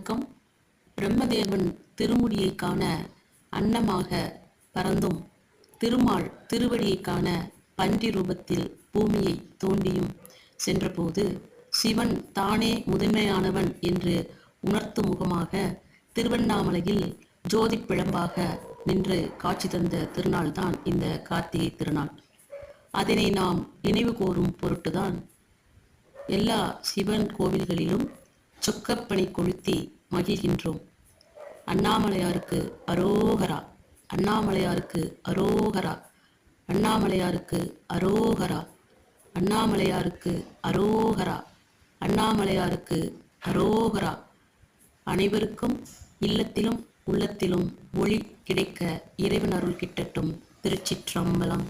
வணக்கம். பிரம்மதேவன் திருமுடியை காண அன்னமாக பறந்தும். திருமால் திருவடியை காண பன்றி ரூபத்தில் பூமியை தோண்டியும். சென்றபோது சிவன் தானே முதன்மையானவன் என்று உணர்த்தும் முகமாக திருவண்ணாமலையில் ஜோதி பிழம்பாக நின்று காட்சி தந்த திருநாள்தான் இந்த கார்த்திகை திருநாள். அதனை நாம் நினைவு கோரும் பொருட்டுதான் எல்லா சிவன் கோவில்களிலும் சொக்கப்பனை கொளுத்தி மகிழ்கின்றோம். அண்ணாமலையாருக்கு அரோகரா அண்ணாமலையாருக்கு அரோகரா அண்ணாமலையாருக்கு அரோகரா அண்ணாமலையாருக்கு அரோகரா அண்ணாமலையாருக்கு அரோகரா. அனைவருக்கும் இல்லத்திலும் உள்ளத்திலும் ஒளி கிடைக்க இறைவன் அருள் கிட்டட்டும் திருச்சிற்றம்பலம்.